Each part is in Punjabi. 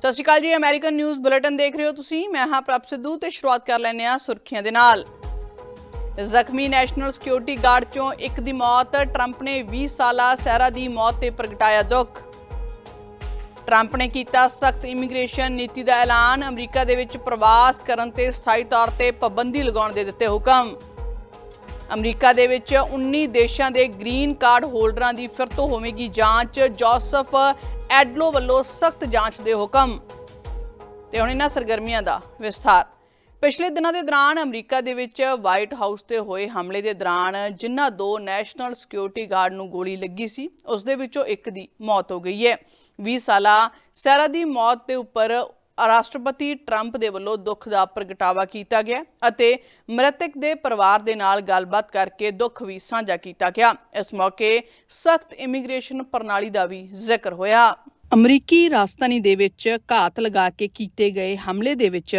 ਸਤਿ ਸ਼੍ਰੀ ਅਕਾਲ ਜੀ ਅਮਰੀਕਨ ਨਿਊਜ਼ ਬੁਲੇਟਿਨ ਦੇਖ ਰਹੇ ਹੋ ਤੁਸੀਂ। ਮੈਂ ਹਾਂ ਪ੍ਰਭ ਸਿੱਧੂ ਤੇ ਸ਼ੁਰੂਆਤ ਕਰ ਲੈਂਦੇ ਹਾਂ ਸੁਰਖੀਆਂ ਦੇ ਨਾਲ। ਜ਼ਖਮੀ ਨੈਸ਼ਨਲ ਸਿਕਿਉਰਿਟੀ ਗਾਰਡ ਚੋਂ ਇੱਕ ਦੀ ਮੌਤ ਟਰੰਪ ਨੇ 20 ਸਾਲਾ ਸਹਿਰਾ ਦੀ ਮੌਤ ਤੇ ਪ੍ਰਗਟਾਇਆ ਦੁੱਖ। ਟਰੰਪ ਨੇ ਕੀਤਾ ਸਖਤ ਇਮੀਗ੍ਰੇਸ਼ਨ ਨੀਤੀ ਦਾ ਐਲਾਨ, ਅਮਰੀਕਾ ਦੇ ਵਿੱਚ ਪ੍ਰਵਾਸ ਕਰਨ ਤੇ ਸਥਾਈ ਤੌਰ ਤੇ ਪਾਬੰਦੀ ਲਗਾਉਣ ਦੇ ਦਿੱਤੇ ਹੁਕਮ। ਅਮਰੀਕਾ ਦੇ ਵਿੱਚ 19 ਦੇਸ਼ਾਂ ਦੇ ਗ੍ਰੀਨ ਕਾਰਡ ਹੋਲਡਰਾਂ ਦੀ ਫਿਰ ਤੋਂ ਹੋਵੇਗੀ ਜਾਂਚ, ਜੋਸਫ ਐਡਲੋ ਵੱਲੋਂ ਸਖਤ ਜਾਂਚ ਦੇ ਹੁਕਮ। ਤੇ ਹੁਣ ਇਹਨਾਂ ਸਰਗਰਮੀਆਂ ਦਾ ਵਿਸਥਾਰ। ਪਿਛਲੇ ਦਿਨਾਂ ਦੇ ਦੌਰਾਨ ਅਮਰੀਕਾ ਦੇ ਵਿੱਚ ਵਾਈਟ ਹਾਊਸ ਤੇ ਹੋਏ ਹਮਲੇ ਦੇ ਦੌਰਾਨ ਜਿਨ੍ਹਾਂ ਦੋ ਨੈਸ਼ਨਲ ਸਿਕਿਉਰਿਟੀ ਗਾਰਡ ਨੂੰ ਗੋਲੀ ਲੱਗੀ ਸੀ ਉਸ ਦੇ ਵਿੱਚੋਂ ਇੱਕ ਦੀ ਮੌਤ ਹੋ ਗਈ ਹੈ। 20 ਸਾਲਾ ਸੈਰਾ ਦੀ ਮੌਤ ਦੇ ਉੱਪਰ ਰਾਸ਼ਟਰਪਤੀ ਟਰੰਪ ਦੇ ਵੱਲੋਂ ਦੁੱਖ ਦਾ ਪ੍ਰਗਟਾਵਾ ਕੀਤਾ ਗਿਆ ਅਤੇ ਮ੍ਰਿਤਕ ਦੇ ਪਰਿਵਾਰ ਦੇ ਨਾਲ ਗੱਲਬਾਤ ਕਰਕੇ ਦੁੱਖ ਵੀ ਸਾਂਝਾ ਕੀਤਾ ਗਿਆ। ਇਸ ਮੌਕੇ ਸਖਤ ਇਮੀਗ੍ਰੇਸ਼ਨ ਪ੍ਰਣਾਲੀ ਦਾ ਵੀ ਜ਼ਿਕਰ ਹੋਇਆ। ਅਮਰੀਕੀ ਰਾਜਧਾਨੀ ਦੇ ਵਿੱਚ ਘਾਤ ਲਗਾ ਕੇ ਕੀਤੇ ਗਏ ਹਮਲੇ ਦੇ ਵਿੱਚ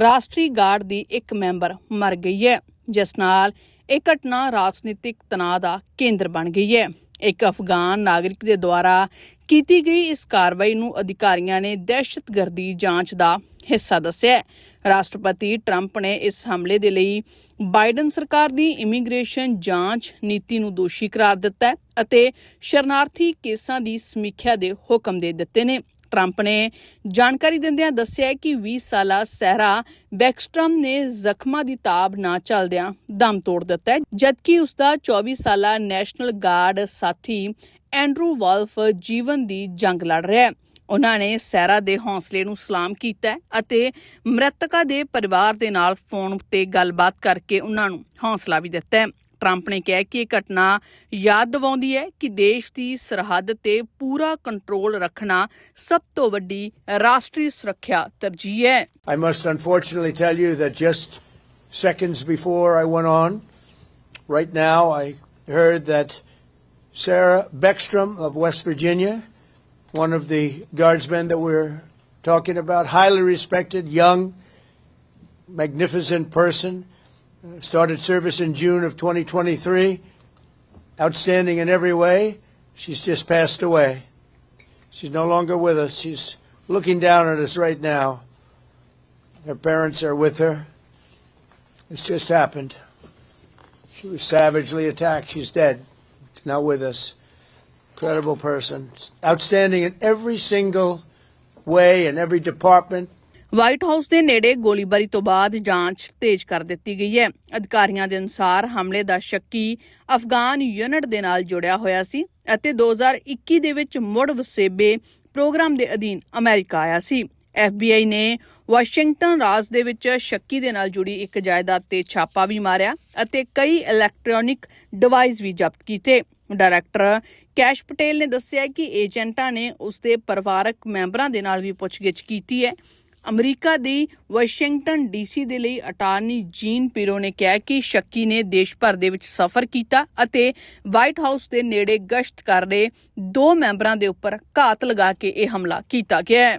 ਰਾਸ਼ਟਰੀ ਗਾਰਡ ਦੀ ਇੱਕ ਮੈਂਬਰ ਮਰ ਗਈ ਹੈ, ਜਿਸ ਨਾਲ ਇਹ ਘਟਨਾ ਰਾਜਨੀਤਿਕ ਤਣਾਅ ਦਾ ਕੇਂਦਰ ਬਣ ਗਈ ਹੈ। ਇੱਕ ਅਫਗਾਨ ਨਾਗਰਿਕ ਦੇ ਦੁਆਰਾ ਕੀਤੀ ਗਈ ਇਸ ਕਾਰਵਾਈ ਨੂੰ ਅਧਿਕਾਰੀਆਂ ਨੇ ਦਹਿਸ਼ਤਗਰਦੀ ਜਾਂਚ ਦਾ ਹਿੱਸਾ ਦੱਸਿਆ ਰਾਸ਼ਟਰਪਤੀ ਟਰੰਪ ਨੇ ਇਸ ਹਮਲੇ ਦੇ ਲਈ ਬਾਈਡਨ ਸਰਕਾਰ ਦੀ ਇਮੀਗ੍ਰੇਸ਼ਨ ਜਾਂਚ ਨੀਤੀ ਨੂੰ ਦੋਸ਼ੀ ਕਰਾਰ ਦਿੱਤਾ ਅਤੇ ਸ਼ਰਨਾਰਥੀ ਕੇਸਾਂ ਦੀ ਸਮੀਖਿਆ ਦੇ ਹੁਕਮ ਦੇ ਦਿੱਤੇ ਨੇ। ਟਰੰਪ ਨੇ ਜਾਣਕਾਰੀ ਦਿੰਦਿਆਂ ਦੱਸਿਆ ਕਿ 20 ਸਾਲਾ ਸਹਿਰਾ ਬੈਕਸਟ੍ਰਮ ਨੇ ਜ਼ਖਮਾਂ ਦੀ ਤਾਬ ਨਾ ਚੱਲਦਿਆਂ ਦਮ ਤੋੜ ਦਿੱਤਾ ਜਦਕਿ ਉਸ ਦਾ 24 ਸਾਲਾ ਨੈਸ਼ਨਲ ਗਾਰਡ ਸਾਥੀ ਐਂਡਰੂ ਵਾਲਫ ਜੀਵਨ ਦੀ ਜੰਗ ਲੜ ਰਿਹਾ ਹੈ। ਉਹਨਾਂ ਨੇ ਸੈਰਾ ਦੇ ਹੌਸਲੇ ਨੂੰ ਸਲਾਮ ਕੀਤਾ ਅਤੇ ਮ੍ਰਿਤਕਾ ਦੇ ਪਰਿਵਾਰ ਦੇ ਨਾਲ ਫੋਨ ਤੇ ਗੱਲਬਾਤ ਕਰਕੇ ਉਹਨਾਂ ਨੂੰ ਹੌਸਲਾ ਵੀ ਦਿੱਤਾ ਹੈ। ਟਰੰਪ ਨੇ ਕਿਹਾ ਕਿ ਇਹ ਘਟਨਾ ਯਾਦ ਦਿਵਾਉਂਦੀ ਹੈ ਕਿ ਦੇਸ਼ ਦੀ ਸਰਹੱਦ ਤੇ ਪੂਰਾ ਕੰਟਰੋਲ ਰੱਖਣਾ ਸਭ ਤੋਂ ਵੱਡੀ ਰਾਸ਼ਟਰੀ ਸੁਰੱਖਿਆ ਤਰਜੀਹ ਹੈ। I must unfortunately tell you that just seconds before I went on, right now I heard that Sarah Beckstrom of West Virginia, one of the guardsmen that we're talking about, highly respected, young, magnificent person, uh, started service in June of 2023, outstanding in every way. She's just passed away. She's no longer with us. She's looking down at us right now. Her parents are with her. This just happened. She was savagely attacked. She's dead. She's with us. Incredible person. Outstanding in every single way, in every department. White House ਦੇ ਨੇੜੇ ਗੋਲੀਬਾਰੀ ਤੋਂ ਬਾਅਦ ਜਾਂਚ ਤੇਜ਼ ਕਰ ਦਿੱਤੀ ਗਈ ਹੈ ਅਧਿਕਾਰੀਆਂ ਦੇ ਅਨੁਸਾਰ ਹਮਲੇ ਦਾ ਸ਼ੱਕੀ ਅਫਗਾਨ ਯੂਨਿਟ ਦੇ ਨਾਲ ਜੁੜਿਆ ਹੋਇਆ ਸੀ ਅਤੇ 2021 ਦੇ ਵਿੱਚ ਮੁੜ ਵਸੇਬੇ ਪ੍ਰੋਗਰਾਮ ਦੇ ਅਧੀਨ ਅਮਰੀਕਾ ਆਇਆ ਸੀ FBI ਨੇ ਵਾਸ਼ਿੰਗਟਨ ਰਾਜ ਦੇ ਵਿੱਚ ਸ਼ੱਕੀ ਦੇ ਨਾਲ ਜੁੜੀ ਇੱਕ ਜਾਇਦਾਦ ਤੇ ਛਾਪਾ ਵੀ ਮਾਰਿਆ ਅਤੇ ਕਈ ਇਲੈਕਟ੍ਰੋਨਿਕ ਡਿਵਾਈਸ ਵੀ ਜ਼ਬਤ ਕੀਤੇ ਡਾਇਰੈਕਟਰ ਕੈਸ਼ ਪਟੇਲ ਨੇ ਦੱਸਿਆ ਕਿ ਏਜੰਟਾਂ ਨੇ ਉਸ ਦੇ ਪਰਿਵਾਰਕ ਮੈਂਬਰਾਂ ਦੇ ਨਾਲ ਵੀ ਪੁੱਛਗਿੱਛ ਕੀਤੀ ਹੈ। ਅਮਰੀਕਾ ਦੀ ਵਾਸ਼ਿੰਗਟਨ ਡੀਸੀ ਦੇ ਲਈ ਅਟਾਰਨੀ ਜੀਨ ਪੀਰੋ ਨੇ ਕਿਹਾ ਕਿ ਸ਼ੱਕੀ ਨੇ ਦੇਸ਼ ਭਰ ਦੇ ਵਿੱਚ ਸਫ਼ਰ ਕੀਤਾ ਅਤੇ ਵਾਈਟ ਹਾਊਸ ਦੇ ਨੇੜੇ ਗਸ਼ਤ ਕਰ ਰਹੇ ਦੋ ਮੈਂਬਰਾਂ ਦੇ ਉੱਪਰ ਘਾਤ ਲਗਾ ਕੇ ਇਹ ਹਮਲਾ ਕੀਤਾ ਗਿਆ ਹੈ।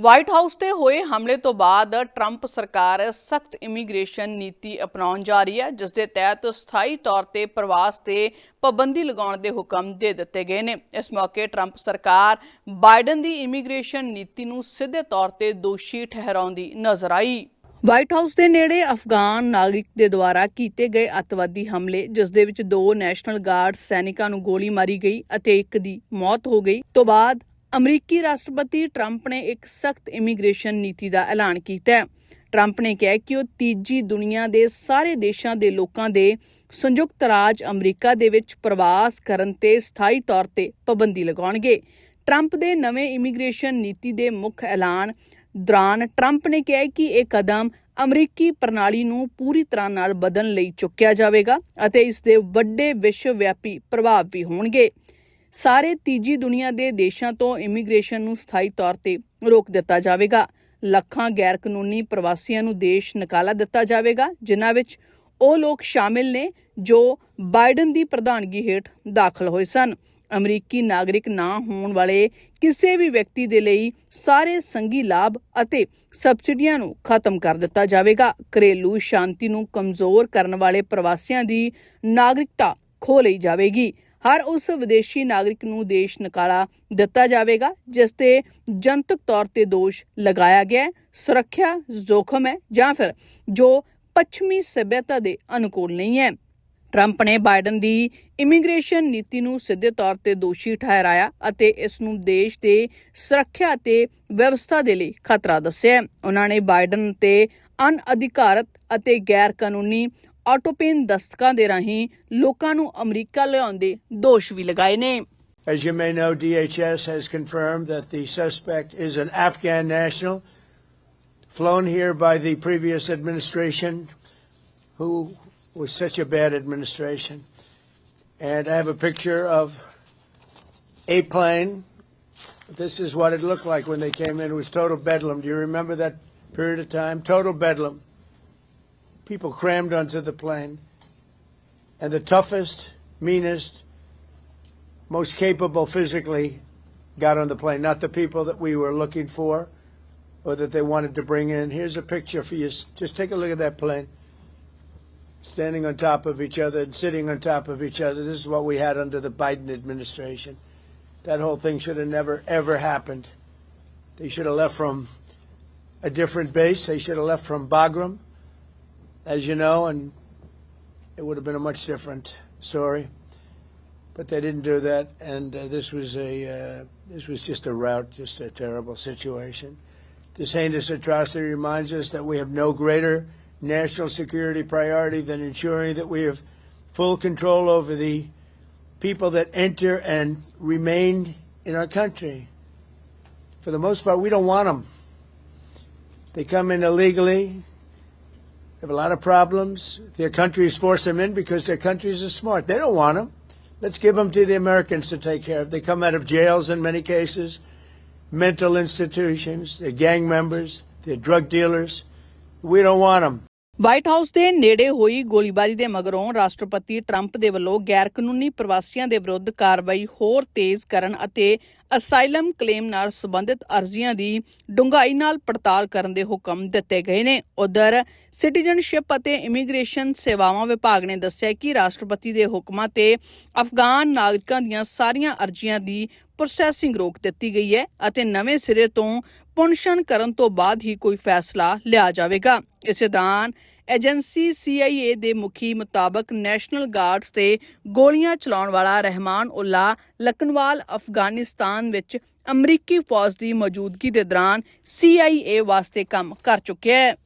ਵਾਈਟ ਹਾਊਸ ਤੇ ਹੋਏ ਹਮਲੇ ਤੋਂ ਬਾਅਦ ਟਰੰਪ ਸਰਕਾਰ ਸਖਤ ਇਮੀਗ੍ਰੇਸ਼ਨ ਨੀਤੀ ਅਪਣਾਉਣ ਜਾ ਰਹੀ ਹੈ ਜਿਸ ਦੇ ਤਹਿਤ ਸਥਾਈ ਤੌਰ ਤੇ ਪ੍ਰਵਾਸ ਤੇ ਪਾਬੰਦੀ ਲਗਾਉਣ ਦੇ ਹੁਕਮ ਦੇ ਦਿੱਤੇ ਗਏ ਨੇ। ਇਸ ਮੌਕੇ ਟਰੰਪ ਸਰਕਾਰ ਬਾਈਡਨ ਦੀ ਇਮੀਗ੍ਰੇਸ਼ਨ ਨੀਤੀ ਨੂੰ ਸਿੱਧੇ ਤੌਰ ਤੇ ਦੋਸ਼ੀ ਠਹਿਰਾਉਂਦੀ ਨਜ਼ਰ ਆਈ। ਵਾਈਟ ਹਾਊਸ ਦੇ ਨੇੜੇ ਅਫਗਾਨ ਨਾਗਰਿਕ ਦੇ ਦੁਆਰਾ ਕੀਤੇ ਗਏ ਅੱਤਵਾਦੀ ਹਮਲੇ ਜਿਸ ਦੇ ਵਿੱਚ ਦੋ ਨੈਸ਼ਨਲ ਗਾਰਡ ਸੈਨਿਕਾਂ ਨੂੰ ਗੋਲੀ ਮਾਰੀ ਗਈ ਅਤੇ ਇੱਕ ਦੀ ਮੌਤ ਹੋ ਗਈ। ਤੋਂ ਬਾਅਦ ਅਮਰੀਕੀ ਰਾਸ਼ਟਰਪਤੀ ਟਰੰਪ ਨੇ ਇੱਕ ਸਖਤ ਇਮੀਗ੍ਰੇਸ਼ਨ ਨੀਤੀ ਦਾ ਐਲਾਨ ਕੀਤਾ ਹੈ। ਟਰੰਪ ਨੇ ਕਿਹਾ ਕਿ ਉਹ ਤੀਜੀ ਦੁਨੀਆ ਦੇ ਸਾਰੇ ਦੇਸ਼ਾਂ ਦੇ ਲੋਕਾਂ ਦੇ ਸੰਯੁਕਤ ਰਾਜ ਅਮਰੀਕਾ ਦੇ ਵਿੱਚ ਪ੍ਰਵਾਸ ਕਰਨ ਤੇ ਸਥਾਈ ਤੌਰ ਤੇ ਪਾਬੰਦੀ ਲਗਾਉਣਗੇ। ਟਰੰਪ ਦੇ ਨਵੇਂ ਇਮੀਗ੍ਰੇਸ਼ਨ ਨੀਤੀ ਦੇ ਮੁੱਖ ਐਲਾਨ ਦੌਰਾਨ ਟਰੰਪ ਨੇ ਕਿਹਾ ਕਿ ਇਹ ਕਦਮ ਅਮਰੀਕੀ ਪ੍ਰਣਾਲੀ ਨੂੰ ਪੂਰੀ ਤਰ੍ਹਾਂ ਨਾਲ ਬਦਲਣ ਲਈ ਚੁੱਕਿਆ ਜਾਵੇਗਾ ਅਤੇ ਇਸ ਦੇ ਵੱਡੇ ਵਿਸ਼ਵ ਵਿਆਪੀ ਪ੍ਰਭਾਵ ਵੀ ਹੋਣਗੇ। ਸਾਰੇ ਤੀਜੀ ਦੁਨੀਆ ਦੇ ਦੇਸ਼ਾਂ ਤੋਂ ਇਮੀਗ੍ਰੇਸ਼ਨ ਨੂੰ ਸਥਾਈ ਤੌਰ ਤੇ ਰੋਕ ਦਿੱਤਾ ਜਾਵੇਗਾ। ਲੱਖਾਂ ਗੈਰ ਕਾਨੂੰਨੀ ਪ੍ਰਵਾਸੀਆਂ ਨੂੰ ਦੇਸ਼ ਨਿਕਾਲਾ ਦਿੱਤਾ ਜਾਵੇਗਾ, ਜਿਨ੍ਹਾਂ ਵਿੱਚ ਉਹ ਲੋਕ ਸ਼ਾਮਿਲ ਨੇ ਜੋ ਬਾਈਡਨ ਦੀ ਪ੍ਰਧਾਨਗੀ ਹੇਠ ਦਾਖਲ ਹੋਏ ਸਨ। ਅਮਰੀਕੀ ਨਾਗਰਿਕ ਨਾ ਹੋਣ ਵਾਲੇ ਕਿਸੇ ਵੀ ਵਿਅਕਤੀ ਦੇ ਲਈ ਸਾਰੇ ਸੰਗੀ ਲਾਭ ਅਤੇ ਸਬਸਿਡੀਆਂ ਨੂੰ ਖਤਮ ਕਰ ਦਿੱਤਾ ਜਾਵੇਗਾ। ਘਰੇਲੂ ਸ਼ਾਂਤੀ ਨੂੰ ਕਮਜ਼ੋਰ ਕਰਨ ਵਾਲੇ ਪ੍ਰਵਾਸੀਆਂ ਦੀ ਨਾਗਰਿਕਤਾ ਖੋ ਲਈ ਜਾਵੇਗੀ। ਹਰ ਉਸ ਵਿਦੇਸ਼ੀ ਨਾਗਰਿਕ ਨੂੰ ਦੇਸ਼ ਨਿਕਾਲਾ ਦਿੱਤਾ ਜਾਵੇਗਾ, ਜਿਸ ਤੇ ਜਨਤਕ ਤੌਰ ਤੇ ਦੋਸ਼ ਲਗਾਇਆ ਗਿਆ ਹੈ, ਸੁਰੱਖਿਆ ਜ਼ੋਖਮ ਹੈ ਜਾਂ ਫਿਰ ਜੋ ਪੱਛਮੀ ਸਭਿਅਤਾ ਦੇ ਅਨੁਕੂਲ ਨਹੀਂ ਹੈ ਟਰੰਪ ਨੇ ਬਾਈਡਨ ਦੀ ਇਮੀਗ੍ਰੇਸ਼ਨ ਨੀਤੀ ਨੂੰ ਸਿੱਧੇ ਤੌਰ ਤੇ ਦੋਸ਼ੀ ਠਹਿਰਾਇਆ ਅਤੇ ਇਸ ਨੂੰ ਦੇਸ਼ ਦੇ ਸੁਰੱਖਿਆ ਤੇ ਵਿਵਸਥਾ ਦੇ ਲਈ ਖਤਰਾ ਦੱਸਿਆ ਹੈ। ਉਹਨਾਂ ਨੇ ਬਾਈਡਨ ਤੇ ਅਨਅਧਿਕਾਰਤ ਅਤੇ ਗੈਰ ਕਾਨੂੰਨੀ ਆਟੋਪੇਨ ਦਸਤਕਾਂ ਦੇ ਰਾਹੀਂ ਲੋਕਾਂ ਨੂੰ ਅਮਰੀਕਾ ਲਿਆਉਣ ਦੇ ਦੋਸ਼ ਵੀ ਲਗਾਏ ਨੇ As you may know, DHS has confirmed that the suspect is an Afghan national flown here by the previous administration, who was such a bad administration. And I have a picture of a plane. This is what it looked like when they came in. It was total bedlam. Do you remember that period of time? Total bedlam. People crammed onto the plane. And the toughest, meanest, most capable physically got on the plane, not the people that we were looking for or that they wanted to bring in. Here's a picture for you. Just take a look at that plane. Standing on top of each other and sitting on top of each other. This is what we had under the Biden administration. That whole thing should have never, ever happened. They should have left from a different base. They should have left from Bagram, as you know, and it would have been a much different story but they didn't do that, and uh, this was a uh, this was just a rout, just a terrible situation. This heinous atrocity reminds us that we have no greater national security priority than ensuring that we have full control over the people that enter and remain in our country. For the most part, we don't want them. They come in illegally. Have a lot of problems. Their countries force them in because their countries are smart. They don't want them. Let's give them to the Americans to take care of. They come out of jails in many cases, mental institutions, they're gang members, they're drug dealers. We don't want them. White House ਦੇ ਨੇੜੇ ਹੋਈ ਗੋਲੀਬਾਰੀ ਦੇ ਮਗਰੋਂ ਰਾਸ਼ਟਰਪਤੀ ਟਰੰਪ ਦੇ ਵੱਲੋਂ ਗੈਰ ਕਾਨੂੰਨੀ ਪ੍ਰਵਾਸੀਆਂ ਦੇ ਵਿਰੁੱਧ ਕਾਰਵਾਈ ਹੋਰ ਤੇਜ਼ ਕਰਨ ਅਤੇ ਅਸਾਈਲਮ ਕਲੇਮ ਨਾਲ ਸੰਬੰਧਿਤ ਅਰਜ਼ੀਆਂ ਦੀ ਡੂੰਘਾਈ ਨਾਲ ਪੜਤਾਲ ਕਰਨ ਦੇ ਹੁਕਮ ਦਿੱਤੇ ਗਏ ਨੇ। ਉਧਰ ਸਿਟੀਜ਼ਨਸ਼ਿਪ ਅਤੇ ਇਮੀਗ੍ਰੇਸ਼ਨ ਸੇਵਾਵਾਂ ਵਿਭਾਗ ਨੇ ਦੱਸਿਆ ਕਿ ਰਾਸ਼ਟਰਪਤੀ ਦੇ ਹੁਕਮਾਂ ਤੇ ਅਫਗਾਨ ਨਾਗਰਿਕਾਂ ਦੀਆਂ ਸਾਰੀਆਂ ਅਰਜ਼ੀਆਂ ਦੀ ਪ੍ਰੋਸੈਸਿੰਗ ਰੋਕ ਦਿੱਤੀ ਗਈ ਹੈ ਅਤੇ ਨਵੇਂ ਸਿਰੇ ਤੋਂ ਪੁਨਸ਼ਨ ਕਰਨ ਤੋਂ ਬਾਅਦ ਹੀ ਕੋਈ ਫੈਸਲਾ ਲਿਆ ਜਾਵੇਗਾ। ਇਸੇ ਦੌਰਾਨ ਏਜੰਸੀ CIA ਦੇ ਮੁਖੀ ਮੁਤਾਬਕ ਨੈਸ਼ਨਲ ਗਾਰਡਸ ਤੇ ਗੋਲੀਆਂ ਚਲਾਉਣ ਵਾਲਾ ਰਹਿਮਾਨ ਉਲਾ ਲਕਨਵਾਲ ਅਫਗਾਨਿਸਤਾਨ ਵਿੱਚ ਅਮਰੀਕੀ ਫੌਜ ਦੀ ਮੌਜੂਦਗੀ ਦੇ ਦੌਰਾਨ CIA ਵਾਸਤੇ ਕੰਮ ਕਰ ਚੁੱਕਿਆ ਹੈ।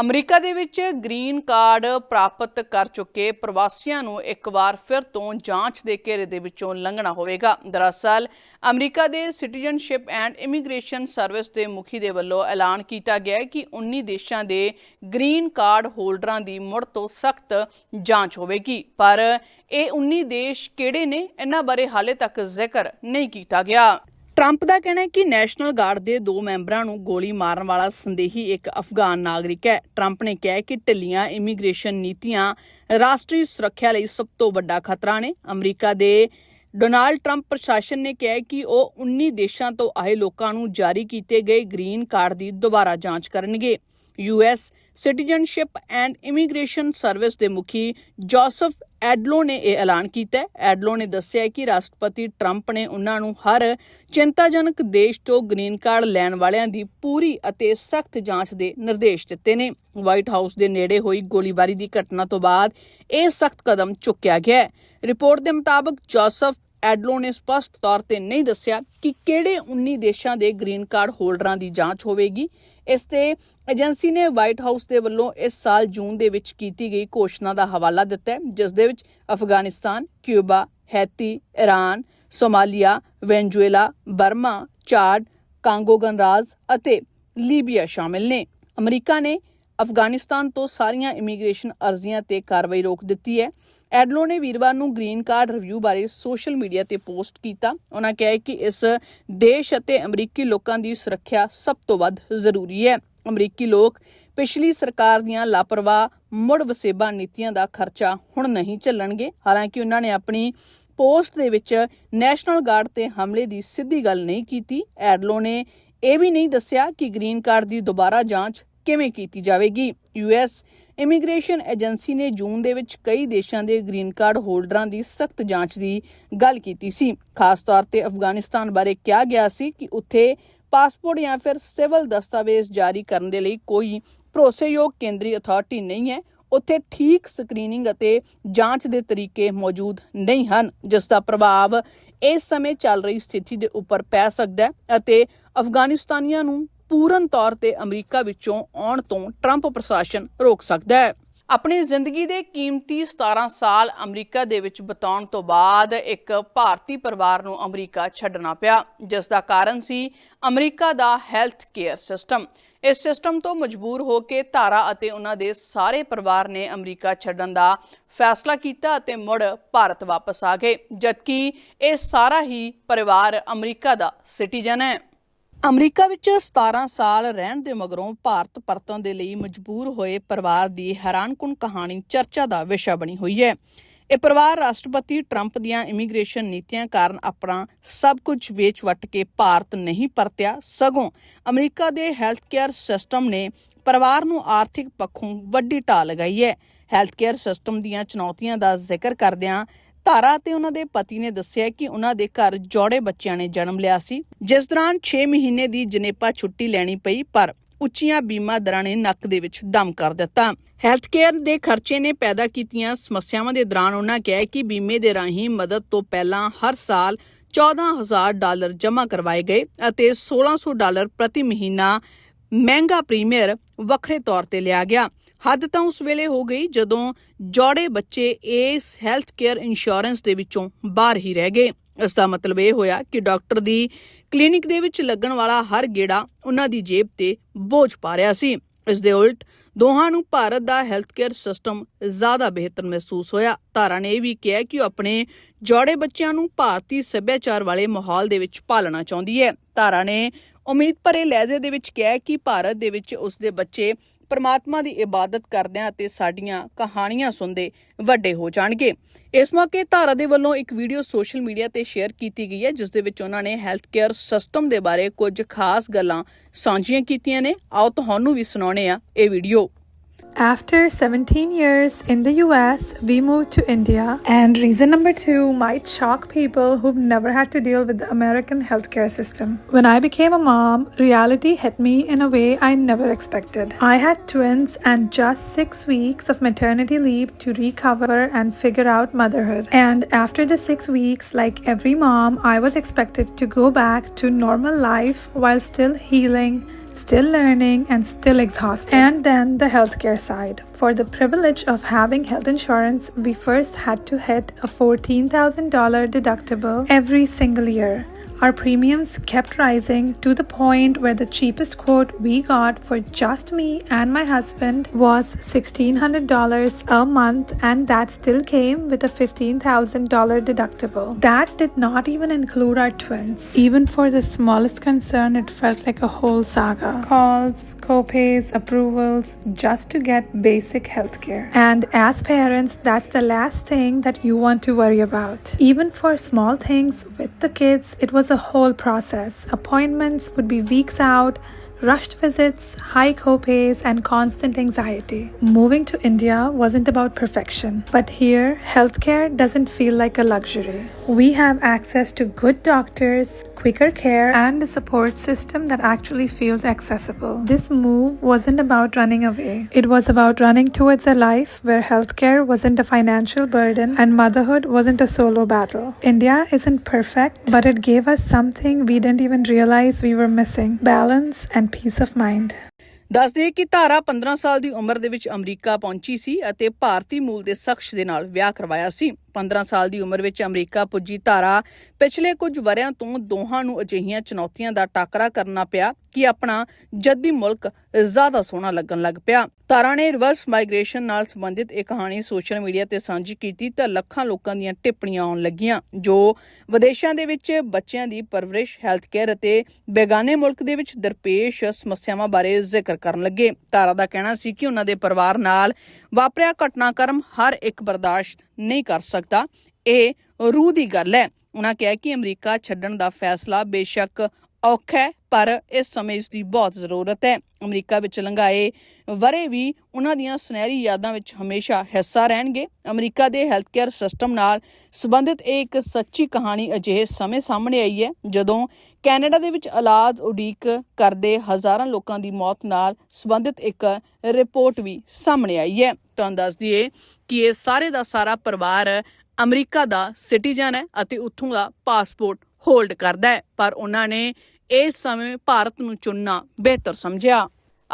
ਅਮਰੀਕਾ ਦੇ ਵਿੱਚ ਗ੍ਰੀਨ ਕਾਰਡ ਪ੍ਰਾਪਤ ਕਰ ਚੁੱਕੇ ਪ੍ਰਵਾਸੀਆਂ ਨੂੰ ਇੱਕ ਵਾਰ ਫਿਰ ਤੋਂ ਜਾਂਚ ਦੇ ਘੇਰੇ ਦੇ ਵਿੱਚੋਂ ਲੰਘਣਾ ਹੋਵੇਗਾ। ਦਰਅਸਲ, ਅਮਰੀਕਾ ਦੇ ਸਿਟੀਜ਼ਨਸ਼ਿਪ ਐਂਡ ਇਮੀਗ੍ਰੇਸ਼ਨ ਸਰਵਿਸ ਦੇ ਮੁਖੀ ਦੇ ਵੱਲੋਂ ਐਲਾਨ ਕੀਤਾ ਗਿਆ ਹੈ ਕਿ 19 ਦੇਸ਼ਾਂ ਦੇ ਗ੍ਰੀਨ ਕਾਰਡ ਹੋਲਡਰਾਂ ਦੀ ਮੁੜ ਤੋਂ ਸਖਤ ਜਾਂਚ ਹੋਵੇਗੀ। ਪਰ ਇਹ 19 ਦੇਸ਼ ਕਿਹੜੇ ਨੇ? ਇਹਨਾਂ ਬਾਰੇ ਹਾਲੇ ਤੱਕ ਜ਼ਿਕਰ ਨਹੀਂ ਕੀਤਾ ਗਿਆ। ਟਰੰਪ ਦਾ ਕਹਿਣਾ ਹੈ ਕਿ ਨੈਸ਼ਨਲ ਗਾਰਡ ਦੇ ਦੋ ਮੈਂਬਰਾਂ ਨੂੰ ਗੋਲੀ ਮਾਰਨ ਵਾਲਾ ਸੰਦੇਹੀ ਇੱਕ ਅਫਗਾਨ ਨਾਗਰਿਕ ਹੈ। ਟਰੰਪ ਨੇ ਕਿਹਾ ਕਿ ਢਿੱਲੀਆਂ ਇਮੀਗ੍ਰੇਸ਼ਨ ਨੀਤੀਆਂ ਰਾਸ਼ਟਰੀ ਸੁਰੱਖਿਆ ਲਈ ਸਭ ਤੋਂ ਵੱਡਾ ਖਤਰਾ ਨੇ। ਅਮਰੀਕਾ ਦੇ ਡੋਨਾਲਡ ਟਰੰਪ ਪ੍ਰਸ਼ਾਸਨ ਨੇ ਕਿਹਾ ਕਿ ਉਹ 19 ਦੇਸ਼ਾਂ ਤੋਂ ਆਏ ਲੋਕਾਂ ਨੂੰ ਜਾਰੀ ਕੀਤੇ ਗਏ ਗ੍ਰੀਨ ਕਾਰਡ ਦੀ ਦੁਬਾਰਾ ਜਾਂਚ ਕਰਨਗੇ। US citizenship and immigration service ਦੇ ਮੁਖੀ ਜੋਸਫ ਐਡਲੋ ਨੇ ਇਹ ਐਲਾਨ ਕੀਤਾ ਹੈ। ਐਡਲੋ ਨੇ ਦੱਸਿਆ ਕਿ ਰਾਸ਼ਟਰਪਤੀ ਟਰੰਪ ਨੇ ਉਹਨਾਂ ਨੂੰ ਹਰ ਚਿੰਤਾਜਨਕ ਦੇਸ਼ ਤੋਂ ਗ੍ਰੀਨ ਕਾਰਡ ਲੈਣ ਵਾਲਿਆਂ ਦੀ ਪੂਰੀ ਅਤੇ ਸਖਤ ਜਾਂਚ ਦੇ ਨਿਰਦੇਸ਼ ਦਿੱਤੇ ਨੇ। ਵਾਈਟ ਹਾਊਸ ਦੇ ਨੇੜੇ ਹੋਈ ਗੋਲੀਬਾਰੀ ਦੀ ਘਟਨਾ ਤੋਂ ਬਾਅਦ ਇਹ ਸਖਤ ਕਦਮ ਚੁੱਕਿਆ ਗਿਆ ਹੈ। ਰਿਪੋਰਟ ਦੇ ਮੁਤਾਬਕ ਜੋਸਫ ਐਡਲੋ ਨੇ ਸਪਸ਼ਟ ਤੌਰ ਤੇ ਨਹੀਂ ਦੱਸਿਆ ਕਿ ਕਿਹੜੇ 19 ਦੇਸ਼ਾਂ ਦੇ ਗ੍ਰੀਨ ਕਾਰਡ ਹੋਲਡਰਾਂ ਦੀ ਜਾਂਚ ਹੋਵੇਗੀ। ਇਸ ਤੇ ਏਜੰਸੀ ਨੇ ਵਾਈਟ ਹਾਊਸ ਦੇ ਵੱਲੋਂ ਇਸ ਸਾਲ ਜੂਨ ਦੇ ਵਿੱਚ ਕੀਤੀ ਗਈ ਘੋਸ਼ਣਾ ਦਾ ਹਵਾਲਾ ਦਿੱਤਾ ਹੈ, ਜਿਸ ਦੇ ਵਿੱਚ Afghanistan, Cuba, Haiti, Iran, Somalia, Venezuela, Burma, Chad, Congo ਗਣਰਾਜ ਅਤੇ ਲੀਬੀਆ ਸ਼ਾਮਿਲ ਨੇ। ਅਮਰੀਕਾ ਨੇ ਅਫਗਾਨਿਸਤਾਨ ਤੋਂ ਸਾਰੀਆਂ ਇਮੀਗ੍ਰੇਸ਼ਨ ਅਰਜ਼ੀਆਂ ਤੇ ਕਾਰਵਾਈ ਰੋਕ ਦਿੱਤੀ ਹੈ। ਐਡਲੋ ਨੇ ਵੀਰਵਾਰ ਨੂੰ ਗ੍ਰੀਨ ਕਾਰਡ ਰਿਵਿਊ ਬਾਰੇ ਸੋਸ਼ਲ ਮੀਡੀਆ ਤੇ ਪੋਸਟ ਕੀਤਾ। ਉਹਨਾਂ ਕਿਹਾ ਕਿ ਇਸ ਦੇਸ਼ ਅਤੇ ਅਮਰੀਕੀ ਲੋਕਾਂ ਦੀ ਸੁਰੱਖਿਆ ਸਭ ਤੋਂ ਵੱਧ ਜ਼ਰੂਰੀ ਹੈ। ਅਮਰੀਕੀ ਲੋਕ ਪਿਛਲੀ ਸਰਕਾਰ ਦੀਆਂ ਲਾਪਰਵਾਹ ਮੁੜ ਵਸੇਬਾ ਨੀਤੀਆਂ ਦਾ ਖਰਚਾ ਹੁਣ ਨਹੀਂ ਝੱਲਣਗੇ। ਹਾਲਾਂਕਿ ਉਹਨਾਂ ਨੇ ਆਪਣੀ ਪੋਸਟ ਦੇ ਵਿੱਚ ਨੈਸ਼ਨਲ ਗਾਰਡ ਤੇ ਹਮਲੇ ਦੀ ਸਿੱਧੀ ਗੱਲ ਨਹੀਂ ਕੀਤੀ। ਐਡਲੋ ਨੇ ਇਹ ਵੀ ਨਹੀਂ ਦੱਸਿਆ ਕਿ ਗ੍ਰੀਨ ਕਾਰਡ ਦੀ ਦੁਬਾਰਾ ਜਾਂਚ ਕਿਵੇਂ ਕੀਤੀ ਜਾਵੇਗੀ। ਯੂਐਸ ਇਮੀਗ੍ਰੇਸ਼ਨ ਏਜੰਸੀ ਨੇ ਜੂਨ ਦੇ ਵਿੱਚ ਕਈ ਦੇਸ਼ਾਂ ਦੇ ਗ੍ਰੀਨ ਕਾਰਡ ਹੋਲਡਰਾਂ ਦੀ ਸਖਤ ਜਾਂਚ ਦੀ ਗੱਲ ਕੀਤੀ ਸੀ। ਖਾਸ ਤੌਰ ਤੇ ਅਫਗਾਨਿਸਤਾਨ ਬਾਰੇ ਕਿਹਾ ਗਿਆ ਸੀ ਕਿ ਉੱਥੇ ਪਾਸਪੋਰਟ ਜਾਂ ਫਿਰ ਸਿਵਲ ਦਸਤਾਵੇਜ਼ ਜਾਰੀ ਕਰਨ ਦੇ ਲਈ ਕੋਈ ਭਰੋਸੇਯੋਗ ਕੇਂਦਰੀ ਅਥਾਰਟੀ ਨਹੀਂ ਹੈ। ਉੱਥੇ ਠੀਕ ਸਕਰੀਨਿੰਗ ਅਤੇ ਜਾਂਚ ਦੇ ਤਰੀਕੇ ਮੌਜੂਦ ਨਹੀਂ ਹਨ, ਜਿਸ ਦਾ ਪ੍ਰਭਾਵ ਇਸ ਸਮੇਂ ਚੱਲ ਰਹੀ ਸਥਿਤੀ ਦੇ ਉੱਪਰ ਪੈ ਸਕਦਾ ਹੈ ਅਤੇ ਅਫਗਾਨਿਸਤਾਨੀਆਂ ਨੂੰ ਪੂਰਨ ਤੌਰ ਤੇ ਅਮਰੀਕਾ ਵਿੱਚੋਂ ਆਉਣ ਤੋਂ ਟਰੰਪ ਪ੍ਰਸ਼ਾਸਨ ਰੋਕ ਸਕਦਾ ਹੈ। ਆਪਣੀ ਜ਼ਿੰਦਗੀ ਦੇ ਕੀਮਤੀ 17 ਸਾਲ ਅਮਰੀਕਾ ਦੇ ਵਿੱਚ ਬਿਤਾਉਣ ਤੋਂ ਬਾਅਦ ਇੱਕ ਭਾਰਤੀ ਪਰਿਵਾਰ ਨੂੰ ਅਮਰੀਕਾ ਛੱਡਣਾ ਪਿਆ, ਜਿਸ ਦਾ ਕਾਰਨ ਸੀ ਅਮਰੀਕਾ ਦਾ ਹੈਲਥ ਕੇਅਰ ਸਿਸਟਮ। ਇਸ ਸਿਸਟਮ ਤੋਂ ਮਜਬੂਰ ਹੋ ਕੇ ਧਾਰਾ ਅਤੇ ਉਹਨਾਂ ਦੇ ਸਾਰੇ ਪਰਿਵਾਰ ਨੇ ਅਮਰੀਕਾ ਛੱਡਣ ਦਾ ਫੈਸਲਾ ਕੀਤਾ ਅਤੇ ਮੁੜ ਭਾਰਤ ਵਾਪਸ ਆ ਗਏ, ਜਦਕਿ ਇਹ ਸਾਰਾ ਹੀ ਪਰਿਵਾਰ ਅਮਰੀਕਾ ਦਾ ਸਿਟੀਜ਼ਨ ਹੈ। ਅਮਰੀਕਾ ਵਿੱਚ 17 ਸਾਲ ਰਹਿਣ ਦੇ ਮਗਰੋਂ ਭਾਰਤ ਪਰਤਣ ਦੇ ਲਈ ਮਜਬੂਰ ਹੋਏ ਪਰਿਵਾਰ ਦੀ ਹੈਰਾਨਕੁਨ ਕਹਾਣੀ ਚਰਚਾ ਦਾ ਵਿਸ਼ਾ ਬਣੀ ਹੋਈ ਹੈ। ਇਹ ਪਰਿਵਾਰ ਰਾਸ਼ਟਰਪਤੀ ਟਰੰਪ ਦੀਆਂ ਇਮੀਗ੍ਰੇਸ਼ਨ ਨੀਤੀਆਂ ਕਾਰਨ ਆਪਣਾ ਸਭ ਕੁਝ ਵੇਚ-ਵਟ ਕੇ ਭਾਰਤ ਨਹੀਂ ਪਰਤਿਆ, ਸਗੋਂ ਅਮਰੀਕਾ ਦੇ ਹੈਲਥ ਕੇਅਰ ਸਿਸਟਮ ਨੇ ਪਰਿਵਾਰ ਨੂੰ ਆਰਥਿਕ ਪੱਖੋਂ ਵੱਡੀ ਢਾਹ ਲਗਾਈ ਹੈ। ਹੈਲਥ ਕੇਅਰ ਸਿਸਟਮ ਦੀਆਂ ਚੁਣੌਤੀਆਂ ਦਾ ਜ਼ਿਕਰ ਕਰਦਿਆਂ ਧਾਰਾ ਤੇ ਉਹਨਾਂ ਦੇ ਪਤੀ ਨੇ ਦੱਸਿਆ ਕਿ ਉਹਨਾਂ ਦੇ ਘਰ ਜੋੜੇ ਬੱਚਿਆਂ ਨੇ ਜਨਮ ਲਿਆ ਸੀ। ਜਿਸ ਦੌਰਾਨ 6 ਮਹੀਨੇ ਦੀ ਜਨੇਪਾ ਛੁੱਟੀ ਲੈਣੀ ਪਈ, ਪਰ ਉੱਚੀਆਂ ਬੀਮਾ ਦਰਾਂ ਨੇ ਨੱਕ ਦੇ ਵਿੱਚ ਦਮ ਕਰ ਦਿੱਤਾ। ਹੈਲਥ ਕੇਅਰ ਦੇ ਖਰਚੇ ਨੇ ਪੈਦਾ ਕੀਤੀਆਂ ਸਮੱਸਿਆਵਾਂ ਦੇ ਦੌਰਾਨ ਉਹਨਾਂ ਕਿਹਾ ਕਿ ਬੀਮੇ ਦੇ ਰਾਹੀਂ ਮਦਦ ਤੋਂ ਪਹਿਲਾਂ ਹਰ ਸਾਲ 14000 ਡਾਲਰ ਜਮ੍ਹਾਂ ਕਰਵਾਏ ਗਏ ਅਤੇ 1600 ਡਾਲਰ ਪ੍ਰਤੀ ਮਹੀਨਾ ਮਹਿੰਗਾ ਪ੍ਰੀਮੀਅਰ ਵੱਖਰੇ ਤੌਰ ਤੇ ਲਿਆ ਗਿਆ। ਹੱਦ ਤਾਂ ਉਸ ਵੇਲੇ ਹੋ ਗਈ ਜਦੋਂ ਜੋੜੇ ਬੱਚੇ ਇਸ ਹੈਲਥ ਕੇਅਰ ਇੰਸ਼ੋਰੈਂਸ ਦੇ ਵਿੱਚੋਂ ਬਾਹਰ ਹੀ ਰਹਿ ਗਏ। ਇਸ ਦਾ ਮਤਲਬ ਇਹ ਹੋਇਆ ਕਿ ਡਾਕਟਰ ਦੀ ਕਲੀਨਿਕ ਦੇ ਵਿੱਚ ਲੱਗਣ ਵਾਲਾ ਹਰ ਗੇੜਾ ਉਹਨਾਂ ਦੀ ਜੇਬ ਤੇ ਬੋਝ ਪਾ ਰਿਹਾ ਸੀ। ਇਸ ਦੇ ਉਲਟ ਦੋਹਾਂ ਨੂੰ ਭਾਰਤ ਦਾ ਹੈਲਥ ਕੇਅਰ ਸਿਸਟਮ ਜ਼ਿਆਦਾ ਬਿਹਤਰ ਮਹਿਸੂਸ ਹੋਇਆ। ਧਾਰਾ ਨੇ ਇਹ ਵੀ ਕਿਹਾ ਕਿ ਉਹ ਆਪਣੇ ਜੋੜੇ ਬੱਚਿਆਂ ਨੂੰ ਭਾਰਤੀ ਸੱਭਿਆਚਾਰ ਵਾਲੇ ਮਾਹੌਲ ਦੇ ਵਿੱਚ ਪਾਲਣਾ ਚਾਹੁੰਦੀ ਹੈ। ਧਾਰਾ ਨੇ ਉਮੀਦ ਭਰੇ ਲਹਿਜੇ ਦੇ ਵਿੱਚ ਕਿਹਾ ਕਿ ਭਾਰਤ ਦੇ ਵਿੱਚ ਉਸ ਦੇ ਬੱਚੇ ਪਰਮਾਤਮਾ ਦੀ ਇਬਾਦਤ ਕਰਦਿਆਂ ਅਤੇ ਸਾਡੀਆਂ ਕਹਾਣੀਆਂ ਸੁਣਦੇ ਵੱਡੇ ਹੋ ਜਾਣਗੇ। ਇਸ ਮੌਕੇ ਧਾਰਾ ਦੇ ਵੱਲੋਂ ਇੱਕ ਵੀਡੀਓ ਸੋਸ਼ਲ ਮੀਡੀਆ ਤੇ ਸ਼ੇਅਰ ਕੀਤੀ ਗਈ ਹੈ, ਜਿਸ ਦੇ ਵਿੱਚ ਉਹਨਾਂ ਨੇ ਹੈਲਥ ਕੇਅਰ ਸਿਸਟਮ ਦੇ ਬਾਰੇ ਕੁਝ ਖਾਸ ਗੱਲਾਂ ਸਾਂਝੀਆਂ ਕੀਤੀਆਂ ਨੇ। ਆਓ ਤੁਹਾਨੂੰ ਵੀ ਸੁਣਾਉਣੇ ਆ ਇਹ video. After 17 years in the US, we moved to India. And reason number two might shock people who've never had to deal with the American healthcare system. When I became a mom, reality hit me in a way I never expected. I had twins and just six weeks of maternity leave to recover and figure out motherhood. And after the six weeks, like every mom, I was expected to go back to normal life while still healing still learning and still exhausted. And then the healthcare side. For the privilege of having health insurance, we first had to hit a $14,000 deductible every single year. Our premiums kept rising to the point where the cheapest quote we got for just me and my husband was $1,600 a month, and that still came with a $15,000 deductible. That did not even include our twins. Even for the smallest concern, it felt like a whole saga. Calls, co-pays, approvals, just to get basic healthcare. And as parents, that's the last thing that you want to worry about. Even for small things with the kids, it was a whole process. Appointments would be weeks out. Rushed visits, high co-pays, and constant anxiety. Moving to India wasn't about perfection, but here, healthcare doesn't feel like a luxury. We have access to good doctors, quicker care, and a support system that actually feels accessible. This move wasn't about running away, it was about running towards a life where healthcare wasn't a financial burden and motherhood wasn't a solo battle. India isn't perfect, but it gave us something we didn't even realize we were missing balance and peace of mind. ਦੱਸ ਦਈਏ ਕਿ ਧਾਰਾ 15 ਸਾਲ ਦੀ ਉਮਰ ਦੇ ਵਿੱਚ ਅਮਰੀਕਾ ਪਹੁੰਚੀ ਸੀ ਅਤੇ ਭਾਰਤੀ ਮੂਲ ਦੇ ਸ਼ਖਸ ਦੇ ਨਾਲ ਵਿਆਹ ਕਰਵਾਇਆ ਸੀ। 15 ਸਾਲ ਦੀ ਉਮਰ ਵਿੱਚ ਅਮਰੀਕਾ ਪੁੱਜੀ ਧਾਰਾ। ਪਿਛਲੇ ਕੁਝ ਵਰਿਆਂ ਤੋਂ ਦੋਹਾਂ ਨੂੰ ਅਜਿਹੀਆਂ ਚੁਣੌਤੀਆਂ ਦਾ ਟਾਕਰਾ ਕਰਨਾ ਪਿਆ ਕਿ ਆਪਣਾ ਜੱਦੀ ਮੁਲਕ ਜ਼ਿਆਦਾ ਸੋਹਣਾ ਲੱਗਣ ਲੱਗ ਪਿਆ। ਤਾਰਾ ਨੇ ਰਿਵਰਸ ਮਾਈਗ੍ਰੇਸ਼ਨ ਨਾਲ ਸੰਬੰਧਿਤ ਇਹ ਕਹਾਣੀ ਸੋਸ਼ਲ ਮੀਡੀਆ ਤੇ ਸਾਂਝੀ ਕੀਤੀ ਤਾਂ ਲੱਖਾਂ ਲੋਕਾਂ ਦੀਆਂ ਟਿੱਪਣੀਆਂ ਆਉਣ ਲੱਗੀਆਂ, ਜੋ ਵਿਦੇਸ਼ਾਂ ਦੇ ਵਿੱਚ ਬੱਚਿਆਂ ਦੀ ਪਰਵਰਿਸ਼ ਹੈਲਥ ਕੇਅਰ ਅਤੇ ਬੇਗਾਨੇ ਮੁਲਕ ਦੇ ਵਿੱਚ ਦਰਪੇਸ਼ ਸਮੱਸਿਆਵਾਂ ਬਾਰੇ ਜ਼ਿਕਰ ਕਰਨ ਲੱਗੇ। ਤਾਰਾ ਦਾ ਕਹਿਣਾ ਸੀ ਕਿ ਉਹਨਾਂ ਦੇ ਪਰਿਵਾਰ ਨਾਲ ਵਾਪਰਿਆ ਘਟਨਾਕ੍ਰਮ ਹਰ ਇੱਕ ਬਰਦਾਸ਼ਤ ਨਹੀਂ ਕਰ ਸਕਦਾ। ਇਹ ਰੂਹ ਦੀ ਗੱਲ ਹੈ। ਉਹਨਾਂ ਕਿਹਾ ਕਿ ਅਮਰੀਕਾ ਛੱਡਣ ਦਾ ਫੈਸਲਾ ਬੇਸ਼ੱਕ ਔਖਾ ਹੈ ਪਰ ਇਸ ਸਮੇਂ ਇਸ ਦੀ ਬਹੁਤ ਜ਼ਰੂਰਤ ਹੈ। ਅਮਰੀਕਾ ਵਿੱਚ ਲੰਘਾਏ ਵਰੇ ਵੀ ਉਹਨਾਂ ਦੀਆਂ ਸੁਨਹਿਰੀ ਯਾਦਾਂ ਵਿੱਚ ਹਮੇਸ਼ਾ ਹਿੱਸਾ ਰਹਿਣਗੇ। ਅਮਰੀਕਾ ਦੇ ਹੈਲਥ ਕੇਅਰ ਸਿਸਟਮ ਨਾਲ ਸੰਬੰਧਿਤ ਇਹ ਇੱਕ ਸੱਚੀ ਕਹਾਣੀ ਅਜਿਹੇ ਸਮੇਂ ਸਾਹਮਣੇ ਆਈ ਹੈ, ਜਦੋਂ ਕੈਨੇਡਾ ਦੇ ਵਿੱਚ ਇਲਾਜ ਉਡੀਕ ਕਰਦੇ ਹਜ਼ਾਰਾਂ ਲੋਕਾਂ ਦੀ ਮੌਤ ਨਾਲ ਸੰਬੰਧਿਤ ਇੱਕ ਰਿਪੋਰਟ ਵੀ ਸਾਹਮਣੇ ਆਈ ਹੈ। ਤੁਹਾਨੂੰ ਦੱਸ ਦਈਏ ਕਿ ਇਹ ਸਾਰੇ ਦਾ ਸਾਰਾ ਪਰਿਵਾਰ ਅਮਰੀਕਾ ਦਾ ਸਿਟੀਜ਼ਨ ਹੈ ਅਤੇ ਉੱਥੋਂ ਦਾ ਪਾਸਪੋਰਟ ਹੋਲਡ ਕਰਦਾ ਹੈ, ਪਰ ਉਹਨਾਂ ਨੇ ਇਸ ਸਮੇਂ ਭਾਰਤ ਨੂੰ ਚੁਣਨਾ ਬਿਹਤਰ ਸਮਝਿਆ।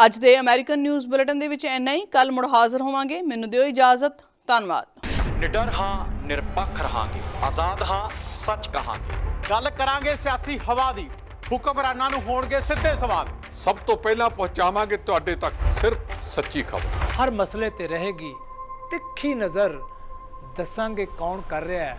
ਅੱਜ ਦੇ ਅਮਰੀਕਨ ਨਿਊਜ਼ ਬੁਲੇਟਿਨ ਦੇ ਵਿੱਚ ਇੰਨਾ ਹੀ। ਕੱਲ ਮੁੜ ਹਾਜ਼ਰ ਹੋਵਾਂਗੇ। ਮੈਨੂੰ ਦਿਓ ਇਜਾਜ਼ਤ। ਧੰਨਵਾਦ। ਨਿਡਰ ਹਾਂ ਨਿਰਪੱਖ ਰਹਾਂਗੇ। ਆਜ਼ਾਦ ਹਾਂ ਸੱਚ ਕਹਾਂਗੇ। ਗੱਲ ਕਰਾਂਗੇ ਸਿਆਸੀ ਹਵਾ ਦੀ। ਹੁਕਮਰਾਨਾਂ ਨੂੰ ਹੋਣਗੇ ਸਿੱਧੇ ਸਵਾਲ। ਸਭ ਤੋਂ ਪਹਿਲਾਂ ਪਹੁੰਚਾਵਾਂਗੇ ਤੁਹਾਡੇ ਤੱਕ। ਸਿਰਫ ਸੱਚੀ ਖਬਰ। ਹਰ ਮਸਲੇ ਤੇ ਰਹੇਗੀ ਤਿੱਖੀ ਨਜ਼ਰ। ਦੱਸਾਂਗੇ ਕੌਣ ਕਰ ਰਿਹਾ ਹੈ।